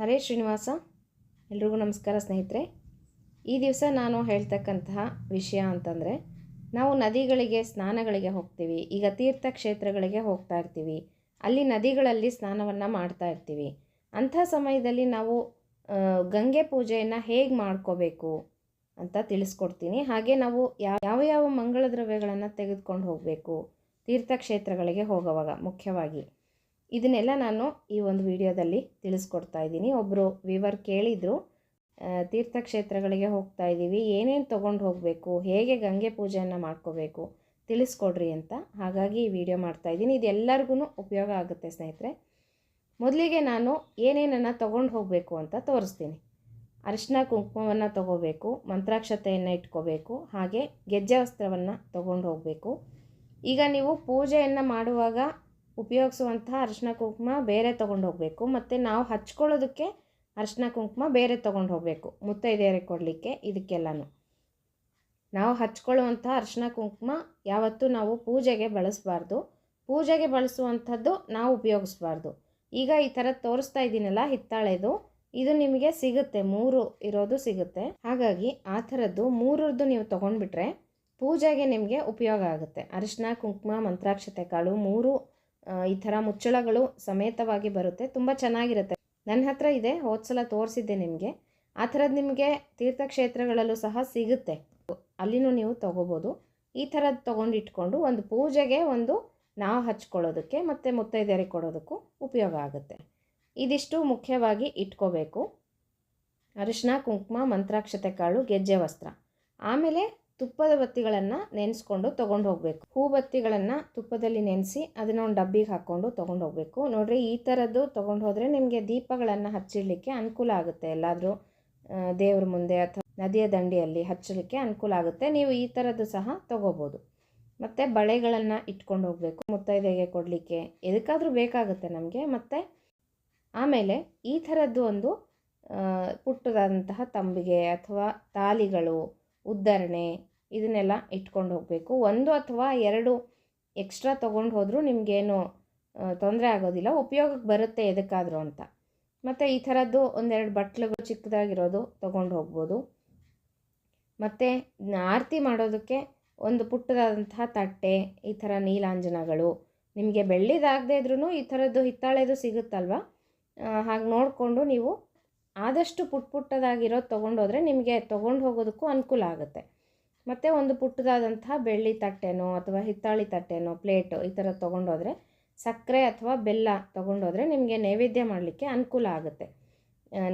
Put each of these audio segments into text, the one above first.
ಹರೇ ಶ್ರೀನಿವಾಸ, ಎಲ್ರಿಗೂ ನಮಸ್ಕಾರ ಸ್ನೇಹಿತರೆ. ಈ ದಿವಸ ನಾನು ಹೇಳ್ತಕ್ಕಂತಹ ವಿಷಯ ಅಂತಂದರೆ, ನಾವು ನದಿಗಳಿಗೆ, ಸ್ನಾನಗಳಿಗೆ ಹೋಗ್ತೀವಿ. ಈಗ ತೀರ್ಥಕ್ಷೇತ್ರಗಳಿಗೆ ಹೋಗ್ತಾ ಇರ್ತೀವಿ. ಅಲ್ಲಿ ನದಿಗಳಲ್ಲಿ ಸ್ನಾನವನ್ನು ಮಾಡ್ತಾ ಇರ್ತೀವಿ. ಅಂಥ ಸಮಯದಲ್ಲಿ ನಾವು ಗಂಗೆ ಪೂಜೆಯನ್ನು ಹೇಗೆ ಮಾಡ್ಕೋಬೇಕು ಅಂತ ತಿಳಿಸ್ಕೊಡ್ತೀನಿ. ಹಾಗೆ ನಾವು ಯಾವ ಯಾವ ಮಂಗಳ ದ್ರವ್ಯಗಳನ್ನು ತೆಗೆದುಕೊಂಡು ಹೋಗಬೇಕು ತೀರ್ಥಕ್ಷೇತ್ರಗಳಿಗೆ ಹೋಗುವಾಗ ಮುಖ್ಯವಾಗಿ. ಇದನ್ನೆಲ್ಲ ನಾನು ಈ ಒಂದು ವಿಡಿಯೋದಲ್ಲಿ ತಿಳಿಸ್ಕೊಡ್ತಾ ಇದ್ದೀನಿ. ಒಬ್ಬರು ವಿವರ್ ಕೇಳಿದರು ತೀರ್ಥಕ್ಷೇತ್ರಗಳಿಗೆ ಹೋಗ್ತಾ ಇದ್ದೀವಿ, ಏನೇನು ತೊಗೊಂಡು ಹೋಗಬೇಕು, ಹೇಗೆ ಗಂಗೆ ಪೂಜೆಯನ್ನು ಮಾಡ್ಕೋಬೇಕು ತಿಳಿಸ್ಕೊಡ್ರಿ ಅಂತ ಹಾಗಾಗಿ ಈ ವಿಡಿಯೋ ಮಾಡ್ತಾ ಇದ್ದೀನಿ. ಇದೆಲ್ಲರಿಗೂ ಉಪಯೋಗ ಆಗುತ್ತೆ ಸ್ನೇಹಿತರೆ. ಮೊದಲಿಗೆ ನಾನು ಏನೇನನ್ನು ತೊಗೊಂಡು ಹೋಗಬೇಕು ಅಂತ ತೋರಿಸ್ತೀನಿ. ಅರಿಶಿನ ಕುಂಕುಮವನ್ನು ತಗೋಬೇಕು, ಮಂತ್ರಾಕ್ಷತೆಯನ್ನು ಇಟ್ಕೋಬೇಕು, ಹಾಗೆ ಗೆಜ್ಜೆ ವಸ್ತ್ರವನ್ನು ತೊಗೊಂಡು ಹೋಗಬೇಕು. ಈಗ ನೀವು ಪೂಜೆಯನ್ನು ಮಾಡುವಾಗ ಉಪಯೋಗಿಸುವಂತಹ ಅರಿಶಿನ ಕುಂಕುಮ ಬೇರೆ ತೊಗೊಂಡು ಹೋಗಬೇಕು. ಮತ್ತು ನಾವು ಹಚ್ಕೊಳ್ಳೋದಕ್ಕೆ ಅರಿಶಿನ ಕುಂಕುಮ ಬೇರೆ ತೊಗೊಂಡು ಹೋಗಬೇಕು. ಮುತ್ತೈದೆಯರಿಗೆ ಕೊಡಲಿಕ್ಕೆ ಇದಕ್ಕೆಲ್ಲನೂ. ನಾವು ಹಚ್ಕೊಳ್ಳುವಂಥ ಅರಿಶಿನ ಕುಂಕುಮ ಯಾವತ್ತೂ ನಾವು ಪೂಜೆಗೆ ಬಳಸಬಾರ್ದು. ಪೂಜೆಗೆ ಬಳಸುವಂಥದ್ದು ನಾವು ಉಪಯೋಗಿಸ್ಬಾರ್ದು. ಈಗ ಈ ಥರ ತೋರಿಸ್ತಾ ಇದ್ದೀನಲ್ಲ ಹಿತ್ತಾಳೆದು, ಇದು ನಿಮಗೆ ಸಿಗುತ್ತೆ. ಮೂರು ಇರೋದು ಸಿಗುತ್ತೆ. ಹಾಗಾಗಿ ಆ ಥರದ್ದು ಮೂರರದ್ದು ನೀವು ತೊಗೊಂಡ್ಬಿಟ್ರೆ ಪೂಜೆಗೆ ನಿಮಗೆ ಉಪಯೋಗ ಆಗುತ್ತೆ. ಅರಿಶಿನ ಕುಂಕುಮ, ಮಂತ್ರಾಕ್ಷತೆ ಕಾಳು ಮೂರು ಈ ಥರ ಮುಚ್ಚಳಗಳು ಸಮೇತವಾಗಿ ಬರುತ್ತೆ. ತುಂಬ ಚೆನ್ನಾಗಿರುತ್ತೆ. ನನ್ನ ಹತ್ರ ಇದೆ, ಹೋದ್ಸಲ ತೋರಿಸಿದ್ದೆ ನಿಮಗೆ. ಆ ಥರದ್ದು ನಿಮಗೆ ತೀರ್ಥಕ್ಷೇತ್ರಗಳಲ್ಲೂ ಸಹ ಸಿಗುತ್ತೆ. ಅಲ್ಲಿನೂ ನೀವು ತೊಗೋಬೋದು. ಈ ಥರದ್ದು ತೊಗೊಂಡಿಟ್ಕೊಂಡು ಒಂದು ಪೂಜೆಗೆ ಒಂದು ನಾವು ಹಚ್ಕೊಳ್ಳೋದಕ್ಕೆ ಮತ್ತು ಮುತ್ತೈದೆಯರಿಗೆ ಕೊಡೋದಕ್ಕೂ ಉಪಯೋಗ ಆಗುತ್ತೆ. ಇದಿಷ್ಟು ಮುಖ್ಯವಾಗಿ ಇಟ್ಕೋಬೇಕು. ಅರಿಶಿನ ಕುಂಕುಮ, ಮಂತ್ರಾಕ್ಷತೆ ಕಾಳು, ಗೆಜ್ಜೆ ವಸ್ತ್ರ. ಆಮೇಲೆ ತುಪ್ಪದ ಬತ್ತಿಗಳನ್ನು ನೆನೆಸ್ಕೊಂಡು ತೊಗೊಂಡು ಹೋಗಬೇಕು ಹೂ ಬತ್ತಿಗಳನ್ನು ತುಪ್ಪದಲ್ಲಿ ನೆನೆಸಿ ಅದನ್ನ ಒಂದು ಡಬ್ಬಿಗೆ ಹಾಕ್ಕೊಂಡು ತೊಗೊಂಡು ಹೋಗಬೇಕು ನೋಡಿರಿ, ಈ ಥರದ್ದು ತೊಗೊಂಡು ಹೋದರೆ ನಿಮಗೆ ದೀಪಗಳನ್ನು ಹಚ್ಚಿಡಲಿಕ್ಕೆ ಅನುಕೂಲ ಆಗುತ್ತೆ. ಎಲ್ಲಾದರೂ ದೇವ್ರ ಮುಂದೆ ಅಥವಾ ನದಿಯ ದಂಡೆಯಲ್ಲಿ ಹಚ್ಚಲಿಕ್ಕೆ ಅನುಕೂಲ ಆಗುತ್ತೆ. ನೀವು ಈ ಥರದ್ದು ಸಹ ತೊಗೋಬೋದು. ಮತ್ತು ಬಳೆಗಳನ್ನು ಇಟ್ಕೊಂಡು ಹೋಗಬೇಕು ಮುತ್ತೈದೆಗೆ ಕೊಡಲಿಕ್ಕೆ ಎದಕ್ಕಾದರೂ ಬೇಕಾಗುತ್ತೆ ನಮಗೆ. ಮತ್ತು ಆಮೇಲೆ ಈ ಥರದ್ದು ಒಂದು ಪುಟ್ಟದಂತಹ ತಂಬಿಗೆ ಅಥವಾ ತಾಲಿಗಳು ಉದ್ದರಣೆ ಇದನ್ನೆಲ್ಲ ಇಟ್ಕೊಂಡು ಹೋಗಬೇಕು. ಒಂದು ಅಥವಾ ಎರಡು ಎಕ್ಸ್ಟ್ರಾ ತೊಗೊಂಡು ಹೋದರೂ ನಿಮಗೇನು ತೊಂದರೆ ಆಗೋದಿಲ್ಲ. ಉಪಯೋಗಕ್ಕೆ ಬರುತ್ತೆ ಎದಕ್ಕಾದರೂ ಅಂತ. ಮತ್ತು ಈ ಥರದ್ದು ಒಂದೆರಡು ಬಟ್ಲುಗಳು ಚಿಕ್ಕದಾಗಿರೋದು ತೊಗೊಂಡು ಹೋಗ್ಬೋದು. ಮತ್ತು ಆರತಿ ಮಾಡೋದಕ್ಕೆ ಒಂದು ಪುಟ್ಟದಾದಂತಹ ತಟ್ಟೆ, ಈ ಥರ ನೀಲಾಂಜನಗಳು, ನಿಮಗೆ ಬೆಳ್ಳಿದಾಗದೇ ಇದ್ರೂ ಈ ಥರದ್ದು ಹಿತ್ತಾಳೆದು ಸಿಗುತ್ತಲ್ವ? ಹಾಗೆ ನೋಡಿಕೊಂಡು ನೀವು ಆದಷ್ಟು ಪುಟ್ ಪುಟ್ಟದಾಗಿರೋದು ತೊಗೊಂಡೋದ್ರೆ ನಿಮಗೆ ತೊಗೊಂಡು ಹೋಗೋದಕ್ಕೂ ಅನುಕೂಲ ಆಗುತ್ತೆ. ಮತ್ತು ಒಂದು ಪುಟ್ಟದಾದಂತಹ ಬೆಳ್ಳಿ ತಟ್ಟೆನೋ ಅಥವಾ ಹಿತ್ತಾಳಿ ತಟ್ಟೆನೋ, ಪ್ಲೇಟು ಈ ಥರ ತೊಗೊಂಡೋದ್ರೆ ಸಕ್ಕರೆ ಅಥವಾ ಬೆಲ್ಲ ತೊಗೊಂಡೋದ್ರೆ ನಿಮಗೆ ನೈವೇದ್ಯ ಮಾಡಲಿಕ್ಕೆ ಅನುಕೂಲ ಆಗುತ್ತೆ.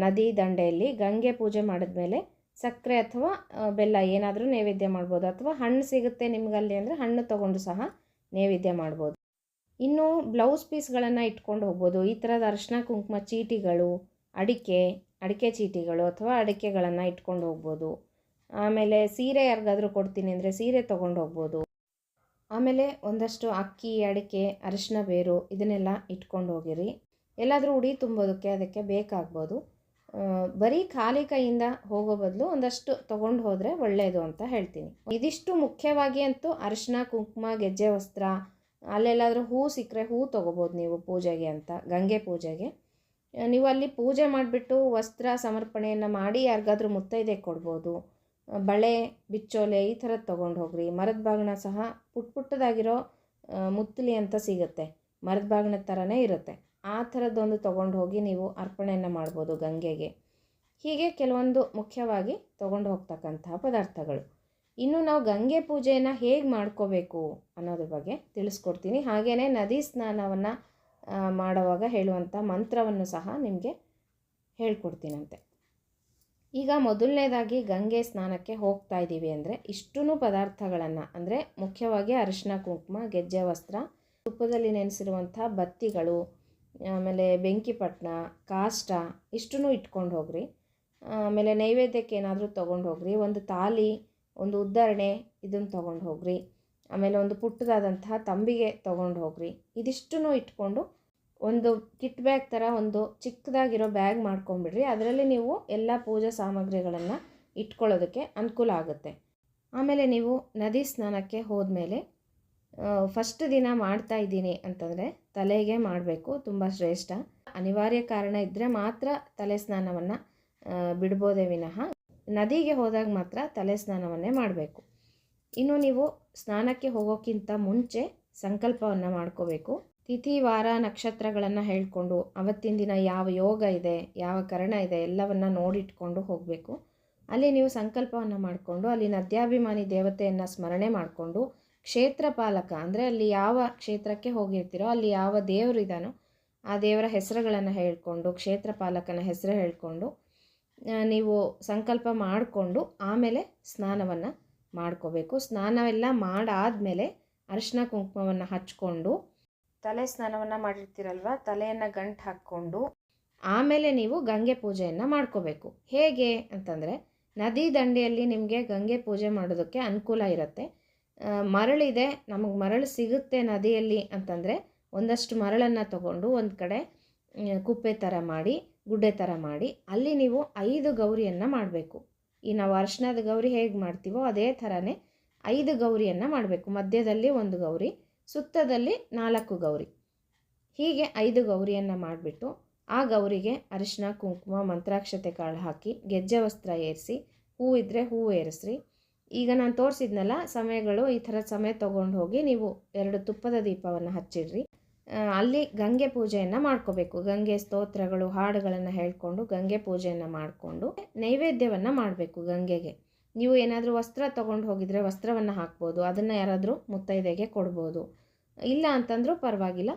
ನದಿ ದಂಡೆಯಲ್ಲಿ ಗಂಗೆ ಪೂಜೆ ಮಾಡಿದ್ಮೇಲೆ ಸಕ್ಕರೆ ಅಥವಾ ಬೆಲ್ಲ ಏನಾದರೂ ನೈವೇದ್ಯ ಮಾಡ್ಬೋದು. ಅಥವಾ ಹಣ್ಣು ಸಿಗುತ್ತೆ ನಿಮಗಲ್ಲಿ ಅಂದರೆ ಹಣ್ಣು ತೊಗೊಂಡು ಸಹ ನೈವೇದ್ಯ ಮಾಡ್ಬೋದು. ಇನ್ನು ಬ್ಲೌಸ್ ಪೀಸ್ಗಳನ್ನು ಇಟ್ಕೊಂಡು ಹೋಗ್ಬೋದು. ಈ ಥರದ ಅರಿಶಿನ ಕುಂಕುಮ, ಚೀಟಿಗಳು, ಅಡಿಕೆ ಅಡಿಕೆ ಚೀಟಿಗಳು ಅಥವಾ ಅಡಿಕೆಗಳನ್ನು ಇಟ್ಕೊಂಡು ಹೋಗ್ಬೋದು. ಆಮೇಲೆ ಸೀರೆ ಯಾರಿಗಾದರೂ ಕೊಡ್ತೀನಿ ಅಂದರೆ ಸೀರೆ ತೊಗೊಂಡು ಹೋಗ್ಬೋದು. ಆಮೇಲೆ ಒಂದಷ್ಟು ಅಕ್ಕಿ, ಅಡಿಕೆ ಅರಿಶಿನ ಬೇರು ಇದನ್ನೆಲ್ಲ ಇಟ್ಕೊಂಡು ಹೋಗಿರಿ. ಎಲ್ಲಾದರೂ ಉಡಿ ತುಂಬೋದಕ್ಕೆ ಅದಕ್ಕೆ ಬೇಕಾಗ್ಬೋದು. ಬರೀ ಖಾಲಿ ಕೈಯಿಂದ ಹೋಗೋ ಬದಲು ಒಂದಷ್ಟು ತೊಗೊಂಡು ಹೋದರೆ ಒಳ್ಳೆಯದು ಅಂತ ಹೇಳ್ತೀನಿ. ಇದಿಷ್ಟು ಮುಖ್ಯವಾಗಿ ಅಂತೂ ಅರಿಶಿನ ಕುಂಕುಮ, ಗೆಜ್ಜೆ ವಸ್ತ್ರ, ಅಲ್ಲೆಲ್ಲಾದರೂ ಹೂ ಸಿಕ್ಕರೆ ಹೂ ತೊಗೋಬೋದು ನೀವು ಪೂಜೆಗೆ ಅಂತ, ಗಂಗೆ ಪೂಜೆಗೆ. ನೀವು ಅಲ್ಲಿ ಪೂಜೆ ಮಾಡಿಬಿಟ್ಟು ವಸ್ತ್ರ ಸಮರ್ಪಣೆಯನ್ನು ಮಾಡಿ ಯಾರಿಗಾದ್ರೂ ಮುತ್ತೈದೆ ಕೊಡ್ಬೋದು. ಬಳೆ, ಬಿಚ್ಚೋಲೆ ಈ ಥರದ್ದು ತೊಗೊಂಡು ಹೋಗ್ರಿ. ಮರದ ಬಾಗಿಣ ಸಹ ಪುಟ್ ಪುಟ್ಟದಾಗಿರೋ ಮುತ್ತಲಿ ಅಂತ ಸಿಗುತ್ತೆ. ಮರದ ಬಾಗಿಣದ ಥರನೇ ಇರುತ್ತೆ. ಆ ಥರದ್ದೊಂದು ತೊಗೊಂಡು ಹೋಗಿ ನೀವು ಅರ್ಪಣೆಯನ್ನು ಮಾಡ್ಬೋದು ಗಂಗೆಗೆ. ಹೀಗೆ ಕೆಲವೊಂದು ಮುಖ್ಯವಾಗಿ ತೊಗೊಂಡು ಹೋಗ್ತಕ್ಕಂತಹ ಪದಾರ್ಥಗಳು. ಇನ್ನು ನಾವು ಗಂಗೆ ಪೂಜೆಯನ್ನು ಹೇಗೆ ಮಾಡ್ಕೋಬೇಕು ಅನ್ನೋದ್ರ ಬಗ್ಗೆ ತಿಳಿಸ್ಕೊಡ್ತೀನಿ. ಹಾಗೆಯೇ ನದಿ ಸ್ನಾನವನ್ನು ಮಾಡುವಾಗ ಹೇಳುವಂಥ ಮಂತ್ರವನ್ನು ಸಹ ನಿಮಗೆ ಹೇಳ್ಕೊಡ್ತೀನಂತೆ. ಈಗ ಮೊದಲನೇದಾಗಿ ಗಂಗೆ ಸ್ನಾನಕ್ಕೆ ಹೋಗ್ತಾ ಇದ್ದೀವಿ ಅಂದರೆ ಇಷ್ಟೂ ಪದಾರ್ಥಗಳನ್ನು, ಅಂದರೆ ಮುಖ್ಯವಾಗಿ ಅರಿಶಿನ ಕುಂಕುಮ, ಗೆಜ್ಜೆ, ವಸ್ತ್ರ, ತುಪ್ಪದಲ್ಲಿ ನೆನೆಸಿರುವಂಥ ಬತ್ತಿಗಳು, ಆಮೇಲೆ ಬೆಂಕಿಪಟ್ಟಣ ಕಾಷ್ಟ ಇಷ್ಟೂ ಇಟ್ಕೊಂಡು ಹೋಗ್ರಿ. ಆಮೇಲೆ ನೈವೇದ್ಯಕ್ಕೆ ಏನಾದರೂ ತೊಗೊಂಡು ಹೋಗ್ರಿ. ಒಂದು ತಾಲಿ, ಒಂದು ಉದ್ಧರಣೆ, ಇದನ್ನು ತೊಗೊಂಡು ಹೋಗ್ರಿ. ಆಮೇಲೆ ಒಂದು ಪುಟ್ಟದಾದಂತಹ ತಂಬಿಗೆ ತೊಗೊಂಡು ಹೋಗ್ರಿ. ಇದಿಷ್ಟು ಇಟ್ಕೊಂಡು ಒಂದು ಕಿಟ್ ಬ್ಯಾಗ್ ಥರ ಒಂದು ಚಿಕ್ಕದಾಗಿರೋ ಬ್ಯಾಗ್ ಮಾಡ್ಕೊಂಬಿಡ್ರಿ ಅದರಲ್ಲಿ ನೀವು ಎಲ್ಲ ಪೂಜಾ ಸಾಮಗ್ರಿಗಳನ್ನು ಇಟ್ಕೊಳ್ಳೋದಕ್ಕೆ ಅನುಕೂಲ ಆಗುತ್ತೆ. ಆಮೇಲೆ ನೀವು ನದಿ ಸ್ನಾನಕ್ಕೆ ಹೋದ್ಮೇಲೆ ಫಸ್ಟ್ ದಿನ ಮಾಡ್ತಾ ಇದ್ದೀನಿ ಅಂತಂದರೆ ತಲೆಗೆ ಮಾಡಬೇಕು, ತುಂಬ ಶ್ರೇಷ್ಠ. ಅನಿವಾರ್ಯ ಕಾರಣ ಇದ್ದರೆ ಮಾತ್ರ ತಲೆ ಸ್ನಾನವನ್ನು ಬಿಡ್ಬೋದೇ ವಿನಃ. ನದಿಗೆ ಹೋದಾಗ ಮಾತ್ರ ತಲೆ ಸ್ನಾನವನ್ನೇ ಮಾಡಬೇಕು. ಇನ್ನು ನೀವು ಸ್ನಾನಕ್ಕೆ ಹೋಗೋಕ್ಕಿಂತ ಮುಂಚೆ ಸಂಕಲ್ಪವನ್ನು ಮಾಡ್ಕೋಬೇಕು. ತಿಥಿ, ವಾರ, ನಕ್ಷತ್ರಗಳನ್ನು ಹೇಳಿಕೊಂಡು ಅವತ್ತಿನ ದಿನ ಯಾವ ಯೋಗ ಇದೆ, ಯಾವ ಕರಣ ಇದೆ ಎಲ್ಲವನ್ನು ನೋಡಿಟ್ಕೊಂಡು ಹೋಗಬೇಕು. ಅಲ್ಲಿ ನೀವು ಸಂಕಲ್ಪವನ್ನು ಮಾಡಿಕೊಂಡು ಅಲ್ಲಿ ನದ್ಯಾಭಿಮಾನಿ ದೇವತೆಯನ್ನು ಸ್ಮರಣೆ ಮಾಡಿಕೊಂಡು ಕ್ಷೇತ್ರಪಾಲಕ ಅಂದರೆ ಅಲ್ಲಿ ಯಾವ ಕ್ಷೇತ್ರಕ್ಕೆ ಹೋಗಿರ್ತೀರೋ ಅಲ್ಲಿ ಯಾವ ದೇವರು ಇದ್ದಾನೋ ಆ ದೇವರ ಹೆಸರುಗಳನ್ನು ಹೇಳಿಕೊಂಡು ಕ್ಷೇತ್ರಪಾಲಕನ ಹೆಸರು ಹೇಳಿಕೊಂಡು ನೀವು ಸಂಕಲ್ಪ ಮಾಡಿಕೊಂಡು ಆಮೇಲೆ ಸ್ನಾನವನ್ನು ಮಾಡ್ಕೋಬೇಕು. ಸ್ನಾನವೆಲ್ಲ ಮಾಡಾದಮೇಲೆ ಅರಿಶಿನ ಕುಂಕುಮವನ್ನು ಹಚ್ಕೊಂಡು ತಲೆ ಸ್ನಾನವನ್ನು ಮಾಡಿರ್ತೀರಲ್ವ? ತಲೆಯನ್ನು ಗಂಟು ಹಾಕ್ಕೊಂಡು ಆಮೇಲೆ ನೀವು ಗಂಗೆ ಪೂಜೆಯನ್ನು ಮಾಡ್ಕೋಬೇಕು. ಹೇಗೆ ಅಂತಂದರೆ ನದಿ ದಂಡೆಯಲ್ಲಿ ನಿಮಗೆ ಗಂಗೆ ಪೂಜೆ ಮಾಡೋದಕ್ಕೆ ಅನುಕೂಲ ಇರುತ್ತೆ. ಮರಳಿದೆ ನಮಗೆ ಮರಳು ಸಿಗುತ್ತೆ ನದಿಯಲ್ಲಿ ಅಂತಂದರೆ ಒಂದಷ್ಟು ಮರಳನ್ನು ತಗೊಂಡು ಒಂದು ಕಡೆ ಕುಪ್ಪೆ ಥರ ಮಾಡಿ ಗುಡ್ಡೆ ಥರ ಮಾಡಿ ಅಲ್ಲಿ ನೀವು ಐದು ಗೌರಿಯನ್ನು ಮಾಡಬೇಕು. ಈ ನಾವು ಅರ್ಶಿನದ ಗೌರಿ ಹೇಗೆ ಮಾಡ್ತೀವೋ ಅದೇ ಥರನೇ ಐದು ಗೌರಿಯನ್ನು ಮಾಡಬೇಕು. ಮಧ್ಯದಲ್ಲಿ ಒಂದು ಗೌರಿ, ಸುತ್ತದಲ್ಲಿ ನಾಲ್ಕು ಗೌರಿ. ಹೀಗೆ ಐದು ಗೌರಿಯನ್ನು ಮಾಡಿಬಿಟ್ಟು ಆ ಗೌರಿಗೆ ಅರಿಶಿನ ಕುಂಕುಮ, ಮಂತ್ರಾಕ್ಷತೆ ಕಾಳು ಹಾಕಿ, ಗೆಜ್ಜೆ ವಸ್ತ್ರ ಏರಿಸಿ, ಹೂ ಇದ್ದರೆ ಹೂವು ಏರಿಸ್ರಿ. ಈಗ ನಾನು ತೋರಿಸಿದ್ನಲ್ಲ, ಸಮಯಗಳು ಈ ಥರ ಸಮಯ ತೊಗೊಂಡು ಹೋಗಿ ನೀವು ಎರಡು ತುಪ್ಪದ ದೀಪವನ್ನು ಹಚ್ಚಿಡ್ರಿ. ಅಲ್ಲಿ ಗಂಗೆ ಪೂಜೆಯನ್ನು ಮಾಡ್ಕೋಬೇಕು. ಗಂಗೆ ಸ್ತೋತ್ರಗಳು, ಹಾಡುಗಳನ್ನು ಹೇಳ್ಕೊಂಡು ಗಂಗೆ ಪೂಜೆಯನ್ನು ಮಾಡಿಕೊಂಡು ನೈವೇದ್ಯವನ್ನು ಮಾಡಬೇಕು ಗಂಗೆಗೆ. ನೀವು ಏನಾದರೂ ವಸ್ತ್ರ ತೊಗೊಂಡು ಹೋಗಿದರೆ ವಸ್ತ್ರವನ್ನು ಹಾಕ್ಬೋದು, ಅದನ್ನು ಯಾರಾದರೂ ಮುತ್ತೈದೆಗೆ ಕೊಡ್ಬೋದು. ಇಲ್ಲ ಅಂತಂದರೂ ಪರವಾಗಿಲ್ಲ.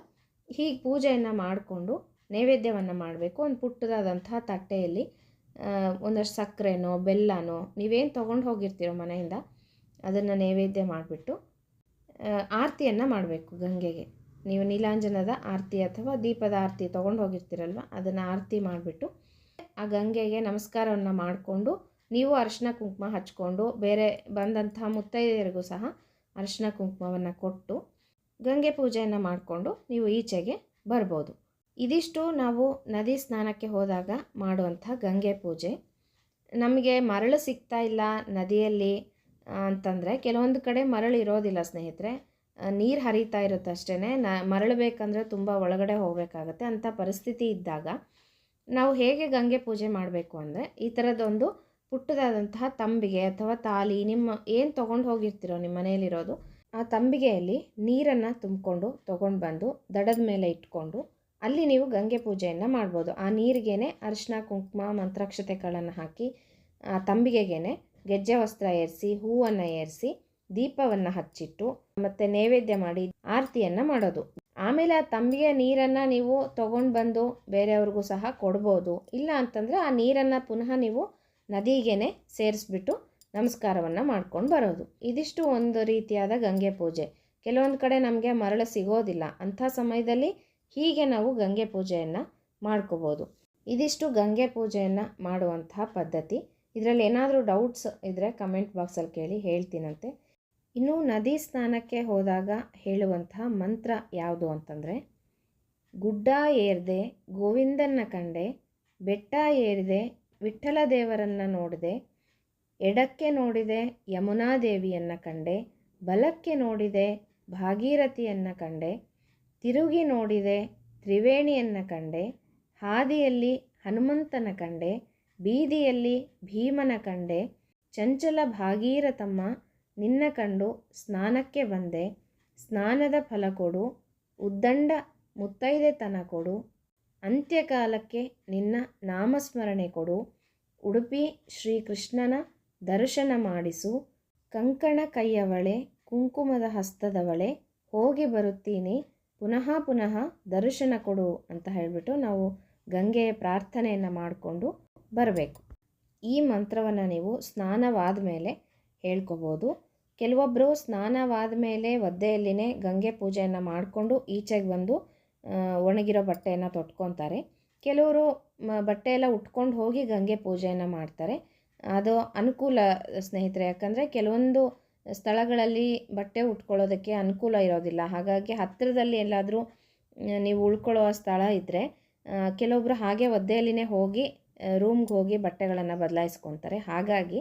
ಹೀಗೆ ಪೂಜೆಯನ್ನು ಮಾಡಿಕೊಂಡು ನೈವೇದ್ಯವನ್ನು ಮಾಡಬೇಕು. ಒಂದು ಪುಟ್ಟದಾದಂತಹ ತಟ್ಟೆಯಲ್ಲಿ ಒಂದಷ್ಟು ಸಕ್ಕರೆನೋ, ಬೆಲ್ಲನೋ, ನೀವೇನು ತೊಗೊಂಡು ಹೋಗಿರ್ತೀರೋ ಮನೆಯಿಂದ ಅದನ್ನು ನೈವೇದ್ಯ ಮಾಡಿಬಿಟ್ಟು ಆರತಿಯನ್ನು ಮಾಡಬೇಕು ಗಂಗೆಗೆ. ನೀವು ನೀಲಾಂಜನದ ಆರತಿ ಅಥವಾ ದೀಪದ ಆರತಿ ತೊಗೊಂಡು ಹೋಗಿರ್ತೀರಲ್ವ? ಅದನ್ನು ಆರತಿ ಮಾಡಿಬಿಟ್ಟು ಆ ಗಂಗೆಗೆ ನಮಸ್ಕಾರವನ್ನು ಮಾಡಿಕೊಂಡು ನೀವು ಅರಿಶಿನ ಕುಂಕುಮ ಹಚ್ಕೊಂಡು ಬೇರೆ ಬಂದಂತಹ ಮುತ್ತೈದೆಯರಿಗೂ ಸಹ ಅರಿಶಿನ ಕುಂಕುಮವನ್ನು ಕೊಟ್ಟು ಗಂಗೆ ಪೂಜೆಯನ್ನು ಮಾಡಿಕೊಂಡು ನೀವು ಈಚೆಗೆ ಬರ್ಬೋದು. ಇದಿಷ್ಟು ನಾವು ನದಿ ಸ್ನಾನಕ್ಕೆ ಹೋದಾಗ ಮಾಡುವಂಥ ಗಂಗೆ ಪೂಜೆ. ನಮಗೆ ಮರಳು ಸಿಗ್ತಾ ಇಲ್ಲ ನದಿಯಲ್ಲಿ ಅಂತಂದರೆ ಕೆಲವೊಂದು ಕಡೆ ಮರಳು ಇರೋದಿಲ್ಲ ಸ್ನೇಹಿತರೆ. ನೀರು ಹರಿತಾ ಇರುತ್ತೆ ಅಷ್ಟೇ ನ, ಮರಳಬೇಕಂದ್ರೆ ತುಂಬ ಒಳಗಡೆ ಹೋಗಬೇಕಾಗತ್ತೆ ಅಂಥ ಪರಿಸ್ಥಿತಿ ಇದ್ದಾಗ ನಾವು ಹೇಗೆ ಗಂಗೆ ಪೂಜೆ ಮಾಡಬೇಕು ಅಂದರೆ ಈ ಥರದ್ದೊಂದು ಪುಟ್ಟದಾದಂತಹ ತಂಬಿಗೆ ಅಥವಾ ತಾಲಿ, ನಿಮ್ಮ ಏನು ತೊಗೊಂಡು ಹೋಗಿರ್ತೀರೋ ನಿಮ್ಮ ಮನೆಯಲ್ಲಿರೋದು, ಆ ತಂಬಿಗೆಯಲ್ಲಿ ನೀರನ್ನು ತುಂಬಿಕೊಂಡು ತೊಗೊಂಡು ಬಂದು ದಡದ ಮೇಲೆ ಇಟ್ಕೊಂಡು ಅಲ್ಲಿ ನೀವು ಗಂಗೆ ಪೂಜೆಯನ್ನು ಮಾಡ್ಬೋದು. ಆ ನೀರಿಗೇನೆ ಅರಿಶಿನ ಕುಂಕುಮ, ಮಂತ್ರಾಕ್ಷತೆಗಳನ್ನು ಹಾಕಿ ಆ ತಂಬಿಗೆಗೇನೆ ಗೆಜ್ಜೆ ವಸ್ತ್ರ ಏರಿಸಿ, ಹೂವನ್ನು ಏರಿಸಿ ದೀಪವನ್ನು ಹಚ್ಚಿಟ್ಟು ಮತ್ತೆ ನೈವೇದ್ಯ ಮಾಡಿ ಆರತಿಯನ್ನು ಮಾಡೋದು. ಆಮೇಲೆ ಆ ತಂಬಿಗೆ ನೀರನ್ನು ನೀವು ತೊಗೊಂಡು ಬಂದು ಬೇರೆಯವ್ರಿಗೂ ಸಹ ಕೊಡ್ಬೋದು. ಇಲ್ಲ ಅಂತಂದರೆ ಆ ನೀರನ್ನು ಪುನಃ ನೀವು ನದಿಗೇನೆ ಸೇರಿಸ್ಬಿಟ್ಟು ನಮಸ್ಕಾರವನ್ನು ಮಾಡ್ಕೊಂಡು ಬರೋದು. ಇದಿಷ್ಟು ಒಂದು ರೀತಿಯಾದ ಗಂಗೆ ಪೂಜೆ. ಕೆಲವೊಂದು ಕಡೆ ನಮಗೆ ಮರಳು ಸಿಗೋದಿಲ್ಲ. ಅಂಥ ಸಮಯದಲ್ಲಿ ಹೀಗೆ ನಾವು ಗಂಗೆ ಪೂಜೆಯನ್ನು ಮಾಡ್ಕೋಬೋದು. ಇದಿಷ್ಟು ಗಂಗೆ ಪೂಜೆಯನ್ನು ಮಾಡುವಂತಹ ಪದ್ಧತಿ. ಇದರಲ್ಲಿ ಏನಾದರೂ ಡೌಟ್ಸ್ ಇದ್ದರೆ ಕಮೆಂಟ್ ಬಾಕ್ಸಲ್ಲಿ ಕೇಳಿ ಹೇಳ್ತೀನಂತೆ. ಇನ್ನು ನದಿ ಸ್ನಾನಕ್ಕೆ ಹೋದಾಗ ಹೇಳುವಂತಹ ಮಂತ್ರ ಯಾವುದು ಅಂತಂದರೆ, ಗುಡ್ಡ ಏರ್ದೆ ಗೋವಿಂದನ್ನ ಕಂಡೆ, ಬೆಟ್ಟ ಏರಿದೆ ವಿಠ್ಠಲ ದೇವರನ್ನು ನೋಡಿದೆ, ಎಡಕ್ಕೆ ನೋಡಿದೆ ಯಮುನಾದೇವಿಯನ್ನು ಕಂಡೆ, ಬಲಕ್ಕೆ ನೋಡಿದೆ ಭಾಗೀರಥಿಯನ್ನು ಕಂಡೆ, ತಿರುಗಿ ನೋಡಿದೆ ತ್ರಿವೇಣಿಯನ್ನು ಕಂಡೆ, ಹಾದಿಯಲ್ಲಿ ಹನುಮಂತನ ಕಂಡೆ, ಬೀದಿಯಲ್ಲಿ ಭೀಮನ ಕಂಡೆ, ಚಂಚಲ ಭಾಗೀರಥಮ್ಮ ನಿನ್ನ ಕಂಡು ಸ್ನಾನಕ್ಕೆ ಬಂದೆ. ಸ್ನಾನದ ಫಲ ಕೊಡು. ಉದ್ದಂಡ ಮುತ್ತೈದೆತನ ಕೊಡು. ಅಂತ್ಯಕಾಲಕ್ಕೆ ನಿನ್ನ ನಾಮಸ್ಮರಣೆ ಕೊಡು. ಉಡುಪಿ ಶ್ರೀಕೃಷ್ಣನ ದರ್ಶನ ಮಾಡಿಸು. ಕಂಕಣ ಕೈಯವಳೆ, ಕುಂಕುಮದ ಹಸ್ತದವಳೆ, ಹೋಗಿ ಬರುತ್ತೀನಿ. ಪುನಃ ಪುನಃ ದರ್ಶನ ಕೊಡು ಅಂತ ಹೇಳಿಬಿಟ್ಟು ನಾವು ಗಂಗೆಯ ಪ್ರಾರ್ಥನೆಯನ್ನು ಮಾಡಿಕೊಂಡು ಬರಬೇಕು. ಈ ಮಂತ್ರವನ್ನು ನೀವು ಸ್ನಾನವಾದ ಮೇಲೆ ಹೇಳ್ಕೊಬೋದು. ಕೆಲವೊಬ್ಬರು ಸ್ನಾನವಾದ ಮೇಲೆ ಒದ್ದೆಯಲ್ಲಿನೇ ಗಂಗೆ ಪೂಜೆಯನ್ನು ಮಾಡಿಕೊಂಡು ಈಚೆಗೆ ಬಂದು ಒಣಗಿರೋ ಬಟ್ಟೆಯನ್ನು ತೊಟ್ಕೊತಾರೆ. ಕೆಲವರು ಬಟ್ಟೆ ಉಟ್ಕೊಂಡು ಹೋಗಿ ಗಂಗೆ ಪೂಜೆಯನ್ನು ಮಾಡ್ತಾರೆ. ಅದು ಅನುಕೂಲ ಸ್ನೇಹಿತರೆ, ಯಾಕಂದರೆ ಕೆಲವೊಂದು ಸ್ಥಳಗಳಲ್ಲಿ ಬಟ್ಟೆ ಉಟ್ಕೊಳ್ಳೋದಕ್ಕೆ ಅನುಕೂಲ ಇರೋದಿಲ್ಲ. ಹಾಗಾಗಿ ಹತ್ತಿರದಲ್ಲಿ ಎಲ್ಲಾದರೂ ನೀವು ಉಳ್ಕೊಳ್ಳೋ ಸ್ಥಳ ಇದ್ದರೆ ಕೆಲವೊಬ್ಬರು ಹಾಗೆ ಒದ್ದೆಯಲ್ಲಿನೇ ಹೋಗಿ ರೂಮ್ಗೆ ಹೋಗಿ ಬಟ್ಟೆಗಳನ್ನು ಬದಲಾಯಿಸ್ಕೊತಾರೆ. ಹಾಗಾಗಿ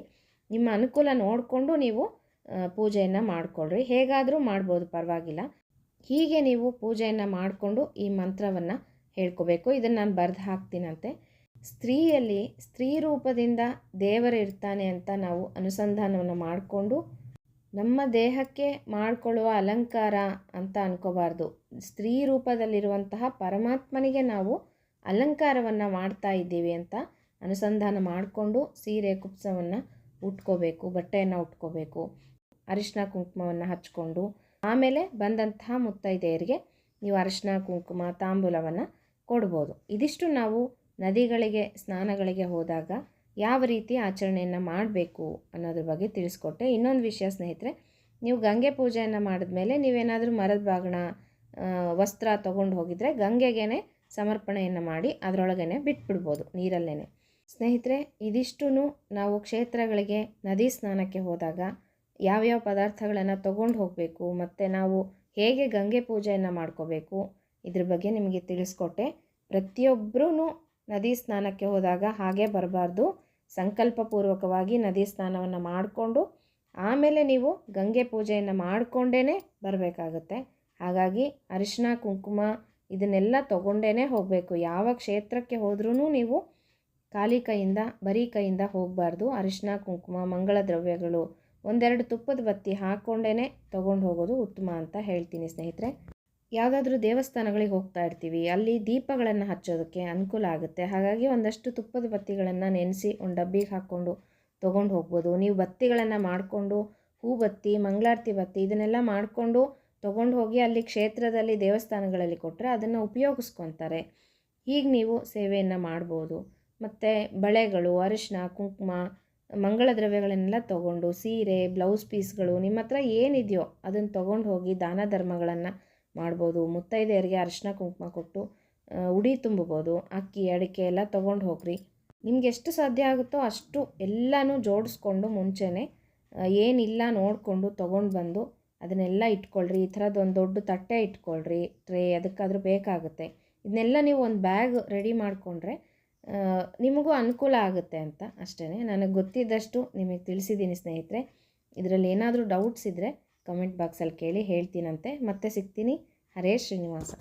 ನಿಮ್ಮ ಅನುಕೂಲ ನೋಡಿಕೊಂಡು ನೀವು ಪೂಜೆಯನ್ನು ಮಾಡಿಕೊಳ್ಳ್ರಿ ಹೇಗಾದರೂ ಮಾಡ್ಬೋದು, ಪರವಾಗಿಲ್ಲ. ಹೀಗೆ ನೀವು ಪೂಜೆಯನ್ನು ಮಾಡಿಕೊಂಡು ಈ ಮಂತ್ರವನ್ನು ಹೇಳ್ಕೋಬೇಕು. ಇದನ್ನು ನಾನು ಬರೆದು ಹಾಕ್ತೀನಂತೆ. ಸ್ತ್ರೀಯಲ್ಲಿ ಸ್ತ್ರೀ ರೂಪದಿಂದ ದೇವರು ಇರ್ತಾನೆ ಅಂತ ನಾವು ಅನುಸಂಧಾನವನ್ನು ಮಾಡಿಕೊಂಡು ನಮ್ಮ ದೇಹಕ್ಕೆ ಮಾಡಿಕೊಳ್ಳುವ ಅಲಂಕಾರ ಅಂತ ಅನ್ಕೋಬಾರ್ದು. ಸ್ತ್ರೀ ರೂಪದಲ್ಲಿರುವಂತಹ ಪರಮಾತ್ಮನಿಗೆ ನಾವು ಅಲಂಕಾರವನ್ನು ಮಾಡ್ತಾ ಇದ್ದೀವಿ ಅಂತ ಅನುಸಂಧಾನ ಮಾಡಿಕೊಂಡು ಸೀರೆ, ಕುಪ್ಸವನ್ನು ಉಟ್ಕೋಬೇಕು, ಬಟ್ಟೆಯನ್ನು ಉಟ್ಕೋಬೇಕು. ಅರಿಶಿನ ಕುಂಕುಮವನ್ನು ಹಚ್ಕೊಂಡು, ಆಮೇಲೆ ಬಂದಂತಹ ಮುತ್ತೈದೆಯರಿಗೆ ನೀವು ಅರಿಶಿನ ಕುಂಕುಮ, ತಾಂಬೂಲವನ್ನು ಕೊಡ್ಬೋದು. ಇದಿಷ್ಟು ನಾವು ನದಿಗಳಿಗೆ, ಸ್ನಾನಗಳಿಗೆ ಹೋದಾಗ ಯಾವ ರೀತಿ ಆಚರಣೆಯನ್ನು ಮಾಡಬೇಕು ಅನ್ನೋದ್ರ ಬಗ್ಗೆ ತಿಳಿಸ್ಕೊಟ್ಟೆ. ಇನ್ನೊಂದು ವಿಷಯ ಸ್ನೇಹಿತರೆ, ನೀವು ಗಂಗೆ ಪೂಜೆಯನ್ನು ಮಾಡಿದ ಮೇಲೆ ನೀವೇನಾದರೂ ಮರದ ಬಾಗಣ ವಸ್ತ್ರ ತೊಗೊಂಡು ಹೋಗಿದರೆ ಗಂಗೆಗೇ ಸಮರ್ಪಣೆಯನ್ನು ಮಾಡಿ ಅದರೊಳಗೇ ಬಿಟ್ಬಿಡ್ಬೋದು ನೀರಲ್ಲೇ ಸ್ನೇಹಿತರೆ ಇದಿಷ್ಟು ನಾವು ಕ್ಷೇತ್ರಗಳಿಗೆ ನದಿ ಸ್ನಾನಕ್ಕೆ ಹೋದಾಗ ಯಾವ್ಯಾವ ಪದಾರ್ಥಗಳನ್ನು ತೊಗೊಂಡು ಹೋಗಬೇಕು, ಮತ್ತು ನಾವು ಹೇಗೆ ಗಂಗೆ ಪೂಜೆಯನ್ನು ಮಾಡ್ಕೋಬೇಕು, ಇದ್ರ ಬಗ್ಗೆ ನಿಮಗೆ ತಿಳಿಸ್ಕೊಟ್ಟೆ. ಪ್ರತಿಯೊಬ್ಬರೂ ನದಿ ಸ್ನಾನಕ್ಕೆ ಹೋದಾಗ ಹಾಗೆ ಬರಬಾರ್ದು. ಸಂಕಲ್ಪಪೂರ್ವಕವಾಗಿ ನದಿ ಸ್ನಾನವನ್ನು ಮಾಡಿಕೊಂಡು, ಆಮೇಲೆ ನೀವು ಗಂಗೆ ಪೂಜೆಯನ್ನು ಮಾಡಿಕೊಂಡೇ ಬರಬೇಕಾಗುತ್ತೆ. ಹಾಗಾಗಿ ಅರಿಶಿನ ಕುಂಕುಮ ಇದನ್ನೆಲ್ಲ ತೊಗೊಂಡೇ ಹೋಗಬೇಕು. ಯಾವ ಕ್ಷೇತ್ರಕ್ಕೆ ಹೋದ್ರೂ ನೀವು ಖಾಲಿ ಕೈಯಿಂದ, ಬರೀ ಕೈಯಿಂದ ಹೋಗಬಾರ್ದು. ಅರಿಶಿನ ಕುಂಕುಮ, ಮಂಗಳ ದ್ರವ್ಯಗಳು ಒಂದೆರಡು ತುಪ್ಪದ ಬತ್ತಿ ಹಾಕ್ಕೊಂಡೇ ತೊಗೊಂಡು ಹೋಗೋದು ಉತ್ತಮ ಅಂತ ಹೇಳ್ತೀನಿ ಸ್ನೇಹಿತರೆ. ಯಾವುದಾದ್ರೂ ದೇವಸ್ಥಾನಗಳಿಗೆ ಹೋಗ್ತಾ ಇರ್ತೀವಿ, ಅಲ್ಲಿ ದೀಪಗಳನ್ನು ಹಚ್ಚೋದಕ್ಕೆ ಅನುಕೂಲ ಆಗುತ್ತೆ. ಹಾಗಾಗಿ ಒಂದಷ್ಟು ತುಪ್ಪದ ಬತ್ತಿಗಳನ್ನು ನೆನೆಸಿ ಒಂದು ಡಬ್ಬಿಗೆ ಹಾಕ್ಕೊಂಡು ತೊಗೊಂಡು ಹೋಗ್ಬೋದು. ನೀವು ಬತ್ತಿಗಳನ್ನು ಮಾಡಿಕೊಂಡು ಹೂ ಬತ್ತಿ, ಮಂಗಳಾರತಿ ಬತ್ತಿ ಇದನ್ನೆಲ್ಲ ಮಾಡಿಕೊಂಡು ತೊಗೊಂಡು ಹೋಗಿ ಅಲ್ಲಿ ಕ್ಷೇತ್ರದಲ್ಲಿ ದೇವಸ್ಥಾನಗಳಲ್ಲಿ ಕೊಟ್ಟರೆ ಅದನ್ನು ಉಪಯೋಗಿಸ್ಕೊತಾರೆ. ಹೀಗೆ ನೀವು ಸೇವೆಯನ್ನು ಮಾಡ್ಬೋದು. ಮತ್ತು ಬಳೆಗಳು ಅರಿಶಿನ ಕುಂಕುಮ ಮಂಗಳ ದ್ರವ್ಯಗಳನ್ನೆಲ್ಲ ತೊಗೊಂಡು ಸೀರೆ ಬ್ಲೌಸ್ ಪೀಸ್ಗಳು ನಿಮ್ಮ ಹತ್ರ ಏನಿದೆಯೋ ಅದನ್ನು ತೊಗೊಂಡು ಹೋಗಿ ದಾನ ಧರ್ಮಗಳನ್ನು ಮಾಡ್ಬೋದು. ಮುತ್ತೈದೆಯರಿಗೆ ಅರಿಶಿನ ಕುಂಕುಮ ಕೊಟ್ಟು ಉಡಿ ತುಂಬಬೋದು. ಅಕ್ಕಿ, ಅಡಿಕೆ ಎಲ್ಲ ತೊಗೊಂಡು ಹೋಗ್ರಿ. ನಿಮ್ಗೆ ಎಷ್ಟು ಸಾಧ್ಯ ಆಗುತ್ತೋ ಅಷ್ಟು ಎಲ್ಲನೂ ಜೋಡಿಸ್ಕೊಂಡು ಮುಂಚೆನೇ ಏನಿಲ್ಲ ನೋಡಿಕೊಂಡು ತೊಗೊಂಡು ಬಂದು ಅದನ್ನೆಲ್ಲ ಇಟ್ಕೊಳ್ರಿ. ಈ ಥರದ್ದೊಂದು ದೊಡ್ಡ ತಟ್ಟೆ ಇಟ್ಕೊಳ್ರಿ. ಟ್ರೇ, ಅದಕ್ಕಾದ್ರೂ ಬೇಕಾಗುತ್ತೆ. ಇದನ್ನೆಲ್ಲ ನೀವು ಒಂದು ಬ್ಯಾಗ್ ರೆಡಿ ಮಾಡಿಕೊಂಡ್ರೆ ನಿಮಗೂ ಅನುಕೂಲ ಆಗುತ್ತೆ ಅಂತ ಅಷ್ಟೇ ನನಗೆ ಗೊತ್ತಿದ್ದಷ್ಟು ನಿಮಗೆ ತಿಳಿಸಿದ್ದೀನಿ ಸ್ನೇಹಿತರೆ. ಇದರಲ್ಲಿ ಏನಾದರೂ ಡೌಟ್ಸ್ ಇದ್ದರೆ ಕಮೆಂಟ್ ಬಾಕ್ಸಲ್ಲಿ ಕೇಳಿ ಹೇಳ್ತೀನಂತೆ. ಮತ್ತೆ ಸಿಗ್ತೀನಿ. ಹರೇ ಶ್ರೀನಿವಾಸ.